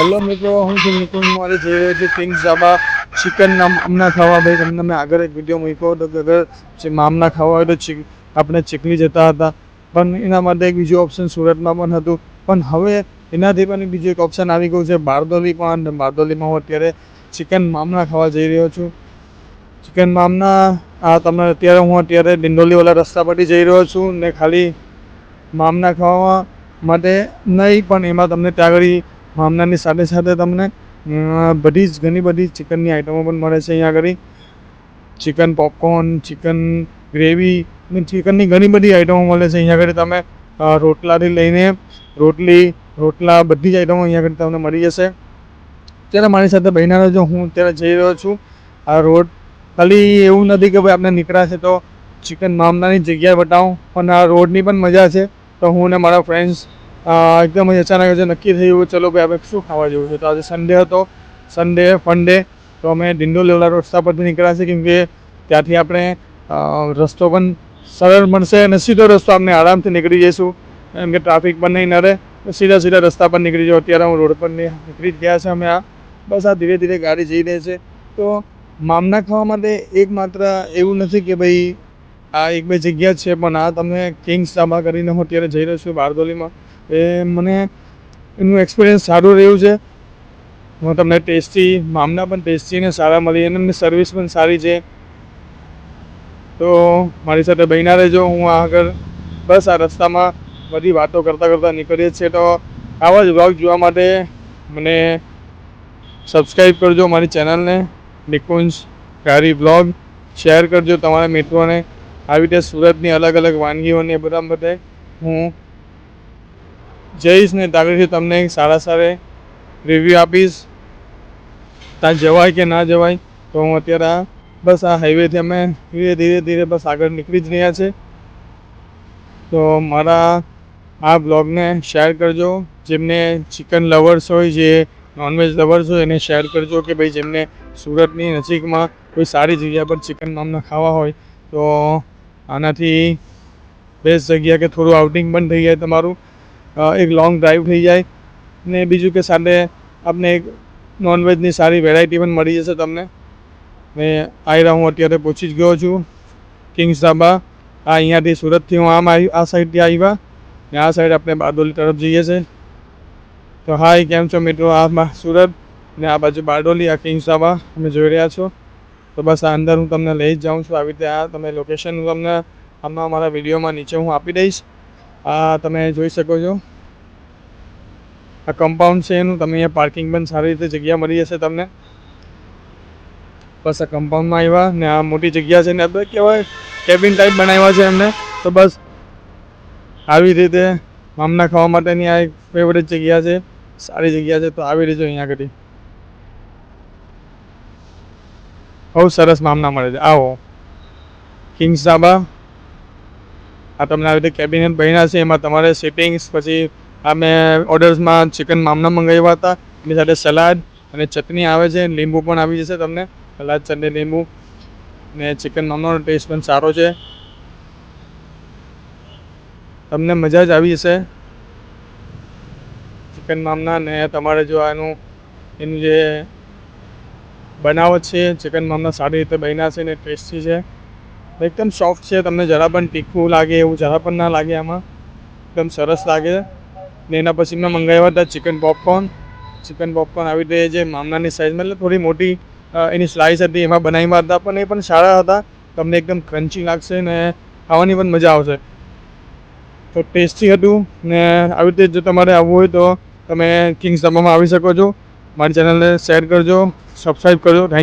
Hello મિત્રો, હું છું નિકુંજ મારે. જે જે કિંગ ઝાબા ચિકન હમણાં ખાવા ભાઈ, તમને મેં આગળ એક વીડિયો મૂક્યો હતો કે અગર જે મામના ખાવા હોય તો ચીક, આપણે ચીકલી જતા હતા. પણ એના માટે એક બીજું ઓપ્શન સુરતમાં પણ હતું. પણ હવે એનાથી પણ બીજું એક ઓપ્શન આવી ગયું છે બારદોલી પણ. બારદોલીમાં હું અત્યારે ચિકન મામના ખાવા જઈ રહ્યો છું. ચિકન મામના, આ તમને અત્યારે હું અત્યારે ડિંડોલીવાળા રસ્તા પરથી જઈ રહ્યો છું ને ખાલી મામના ખાવા માટે નહીં, પણ એમાં તમને ત્યાં આગળ મામનાની સાથે સાથે તમને બધી જ ઘણી બધી ચિકનની આઈટમો પણ મળે છે અહીંયા આગળ. ચિકન પોપકોર્ન, ચિકન ગ્રેવી ચિકનની ઘણી બધી આઈટમો મળે છે અહીંયા આગળ તમે રોટલાથી લઈને રોટલી, રોટલા, બધી જ આઈટમો અહીંયા આગળ તમને મળી જશે. ત્યારે મારી સાથે બહેનારો જો હું અત્યારે જઈ રહ્યો છું, આ રોડ ખાલી એવું નથી કે ભાઈ આપણે નીકળ્યા છે તો ચિકન મામલાની જગ્યા બતાવું, પણ આ રોડની પણ મજા છે. તો હું ને મારા ફ્રેન્ડ્સ એકદમ જ અચાનક જે નક્કી થયું, ચલો ભાઈ આપણે શું ખાવા જેવું છે? તો આજે સન્ડે હતો. સન્ડે ફન ડે તો અમે ડિંડોલીવાળા રસ્તા પરથી નીકળ્યા છીએ કેમકે ત્યાંથી આપણે રસ્તો પણ સરળ મળશે અને સીધો રસ્તો આપણે આરામથી નીકળી જઈશું. એમ કે ટ્રાફિક પણ નહીં નડે સીધા સીધા રસ્તા પર નીકળી જાઓ. અત્યારે હું રોડ પર નીકળી ગયા છે અમે આ. બસ આ ધીરે ધીરે ગાડી જઈ રહી છે. તો મામના ખાવા માટે એકમાત્ર એવું નથી કે ભાઈ, આ એક બે જગ્યા છે, પણ આ તમને કિંગ્સ ધાબા કરીને હું અત્યારે જઈ રહ્યો છું બારડોલીમાં. એ મને એનું એક્સપિરિયન્સ સારું રહ્યું છે. હું તમને ટેસ્ટી મામના પણ ટેસ્ટી ને સારા મળી અને એમની સર્વિસ પણ સારી છે. તો મારી સાથે બહેના રહેજો. હું આગળ બસ આ રસ્તામાં બધી વાતો કરતાં કરતાં નીકળીએ છીએ. તો આવા જ વ્લોગ જોવા માટે મને સબસ્ક્રાઈબ કરજો મારી ચેનલને નિકુંજ કારી બ્લોગ શેર કરજો તમારા મિત્રોને. આવી રીતે સુરતની અલગ અલગ વાનગીઓને બધા બધે હું જઈશ ને તાગળથી તમને સારા સારા રિવ્યૂ આપીશ. ત્યાં જવાય કે ના જવાય, તો હું અત્યારે આ, બસ આ હાઈવેથી અમે ધીરે ધીરે ધીરે બસ આગળ નીકળી જ રહ્યા છે. તો મારા આ બ્લોગને શેર કરજો. જેમને ચિકન લવર્સ હોય, જે નોનવેજ લવર્સ હોય, એને શેર કરજો કે ભાઈ જેમને સુરતની નજીકમાં કોઈ સારી જગ્યા પર ચિકન નામના ખાવા હોય, તો આનાથી બેસ્ટ જગ્યા કે થોડું આઉટિંગ પણ થઈ જાય તમારું. એક લોંગ ડ્રાઈવ થઈ જાય ને બીજું કે સાથે આપને એક નોનવેજની સારી વેરાયટી પણ મળી જશે તમને. ને આયરા હું અત્યારે પહોંચી જ ગયો છું, કિંગ્સ ધાબા. આ અહીંયાથી સુરતથી હું આમ આવી આ સાઈડથી આવ્યા ને આ સાઈડ આપણે બારડોલી તરફ જઈએ છે તો હાય, કેમ છો મિત્રો? આ સુરત ને આ બાજુ બારડોલી, આ કિંગ્સ ધાબા તમે જોઈ રહ્યા છો. તો બસ આ અંદર હું તમને લઈ જ જાઉં છું. આવી રીતે આ તમે લોકેશન હું તમને આમાં મારા વિડીયોમાં નીચે હું આપી દઈશ. આ તમે જોઈ શકો છો. આ કમ્પાઉન્ડ છે એનું. તમે અહીંયા પાર્કિંગ પણ સારી રીતે જગ્યા મળી જશે તમને. બસ આ કમ્પાઉન્ડમાં આવ્યા ને આ મોટી જગ્યા છે ને આપણે કહેવાય કેબિન ટાઈપ બનાવ્યા છે એમને. તો બસ આવી રીતે મામના ખાવા માટેની આ એક ફેવરેટ જગ્યા છે. સારી જગ્યા છે. તો આવી રહેજો અહીંયા આગળ. બહુ સરસ મામના મળે છે. આવો. કિંગ્સ ધાબા આ તમને આવી રીતે કેબિનેટ બન્યા છે. એમાં તમારે સિટિંગ્સ પછી આ મેં ઓર્ડર્સમાં ચિકન મામના મંગાવ્યા હતા. એની સાથે સલાડ અને ચટણી આવે છે. લીંબુ પણ આવી જશે તમને. સલાડ ચટણી, લીંબુ ને ચિકન મામલાનો ટેસ્ટ પણ સારો છે. તમને મજા જ આવી જશે ચિકન મામના ને તમારે જો આનું, એનું જે બનાવટ છે ચિકન મામલા સારી રીતે બન્યા છે ને ટેસ્ટી છે. એકદમ સોફ્ટ છે, તમને જરા પણ તીખું લાગે એવું જરા પણ ના લાગે આમાં. એકદમ સરસ લાગે. ને એના પછી મેં મંગાવ્યા હતા ચિકન પોપકોર્ન ચિકન પોપકોર્ન આવી રીતે જે મામલાની સાઇઝમાં એટલે થોડી મોટી એની સ્લાઇસ હતી, એમાં બનાવ્યા હતા, પણ એ પણ સારા હતા. તમને એકદમ ક્રન્ચી લાગશે ને ખાવાની પણ મજા આવશે. તો ટેસ્ટી હતું ને આવી રીતે જો તમારે આવવું હોય તો તમે કિંગ્સ ધાબામાં આવી શકો છો. મારી ચેનલને શેર કરજો સબસ્ક્રાઈબ કરજો. થેન્ક